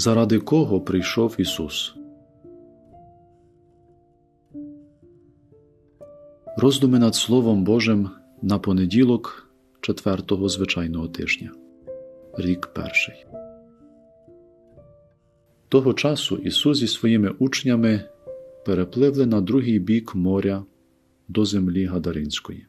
заради кого прийшов Ісус. Роздуми над Словом Божим на понеділок четвертого звичайного тижня, рік перший. Того часу Ісус зі своїми учнями перепливли на другий бік моря до землі Гадаринської.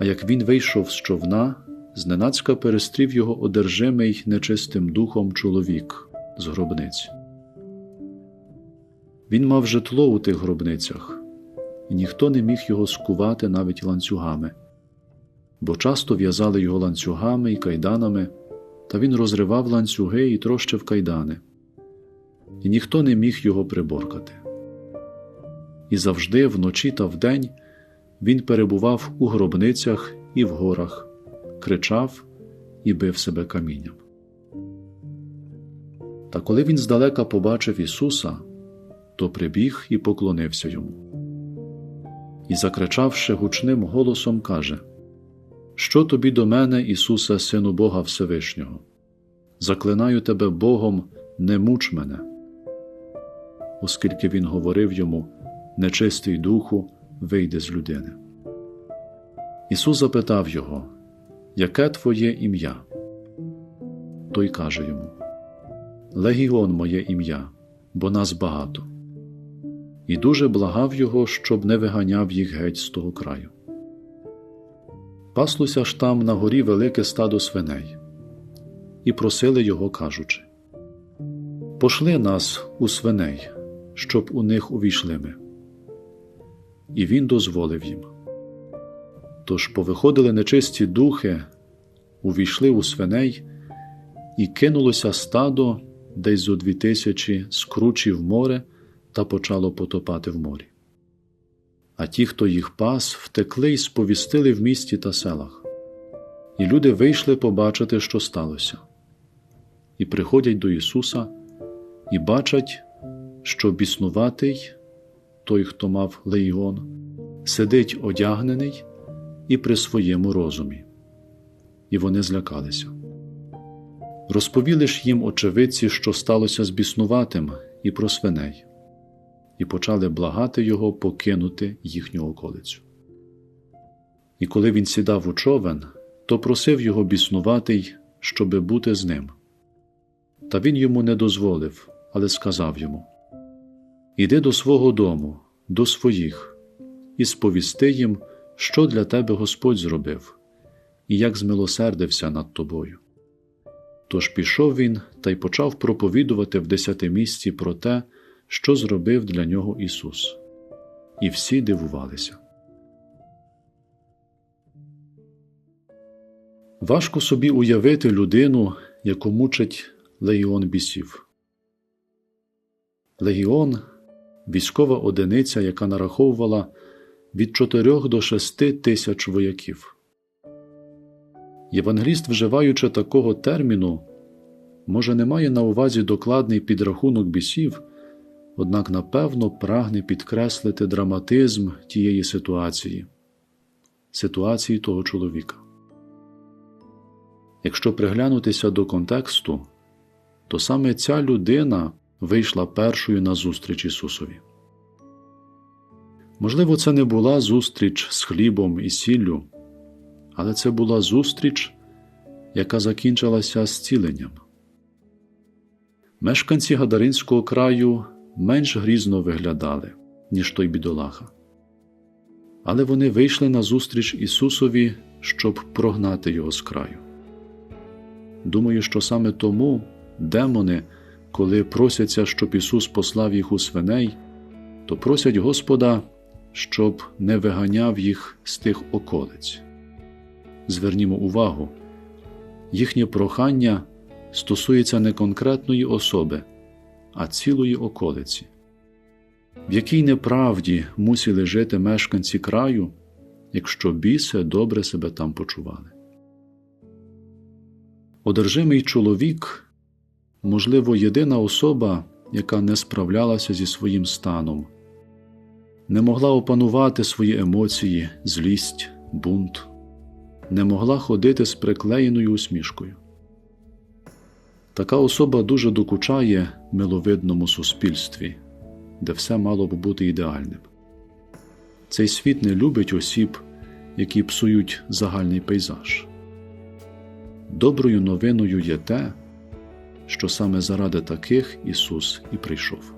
А як він вийшов з човна, зненацька перестрів його одержимий нечистим духом чоловік з гробниць. Він мав житло у тих гробницях, і ніхто не міг його скувати навіть ланцюгами, бо часто в'язали його ланцюгами і кайданами, та він розривав ланцюги і трощив кайдани, і ніхто не міг його приборкати. І завжди, вночі та вдень, він перебував у гробницях і в горах, кричав і бив себе камінням. Та коли він здалека побачив Ісуса, то прибіг і поклонився йому. І, закричавши гучним голосом, каже: Що тобі до мене, Ісусе, Сину Бога Всевишнього? Заклинаю тебе Богом, не муч мене. Оскільки він говорив йому, нечистий духу, вийде з людини. Ісус запитав його, Яке твоє ім'я? Той каже йому: Легіон моє ім'я, бо нас багато. І дуже благав його, щоб не виганяв їх геть з того краю. Паслося ж там на горі велике стадо свиней, і просили його, кажучи: Пошли нас у свиней, щоб у них увійшли ми. І він дозволив їм. Тож повиходили нечисті духи, увійшли у свиней, і кинулося стадо десь зо дві тисячі скручі в море та почало потопати в морі. А ті, хто їх пас, втекли й сповістили в місті та селах. І люди вийшли побачити, що сталося, і приходять до Ісуса і бачать, що біснуватий, той, хто мав легіон, сидить одягнений і при своєму розумі. І вони злякалися. Розповіли ж їм очевидці, що сталося з біснуватим, і про свиней, і почали благати його покинути їхню околицю. І коли він сідав у човен, то просив його біснуватий, щоби бути з ним. Та він йому не дозволив, але сказав йому: Іди до свого дому, до своїх, і сповісти їм, що для тебе Господь зробив, і як змилосердився над тобою. Тож пішов він та й почав проповідувати в десятимісці про те, що зробив для нього Ісус, і всі дивувалися. Важко собі уявити людину, яку мучить легіон бісів. Легіон військова одиниця, яка нараховувала від 4 до 6 тисяч вояків. Євангеліст, вживаючи такого терміну, може, не має на увазі докладний підрахунок бісів, однак напевно прагне підкреслити драматизм тієї ситуації, ситуації того чоловіка. Якщо приглянутися до контексту, то саме ця людина вийшла першою на зустріч Ісусові. Можливо, це не була зустріч з хлібом і сіллю, але це була зустріч, яка закінчилася зціленням. Мешканці Гадаринського краю менш грізно виглядали, ніж той бідолаха. Але вони вийшли на зустріч Ісусові, щоб прогнати його з краю. Думаю, що саме тому демони, коли просяться, щоб Ісус послав їх у свиней, то просять Господа, щоб не виганяв їх з тих околиць. Звернімо увагу, їхнє прохання стосується не конкретної особи, а цілої околиці. В якій неправді мусили жити мешканці краю, якщо біси добре себе там почували. Одержимий чоловік, можливо, єдина особа, яка не справлялася зі своїм станом, не могла опанувати свої емоції, злість, бунт, не могла ходити з приклеєною усмішкою. Така особа дуже докучає миловидному суспільстві, де все мало б бути ідеальним. Цей світ не любить осіб, які псують загальний пейзаж. Доброю новиною є те, що саме заради таких Ісус і прийшов.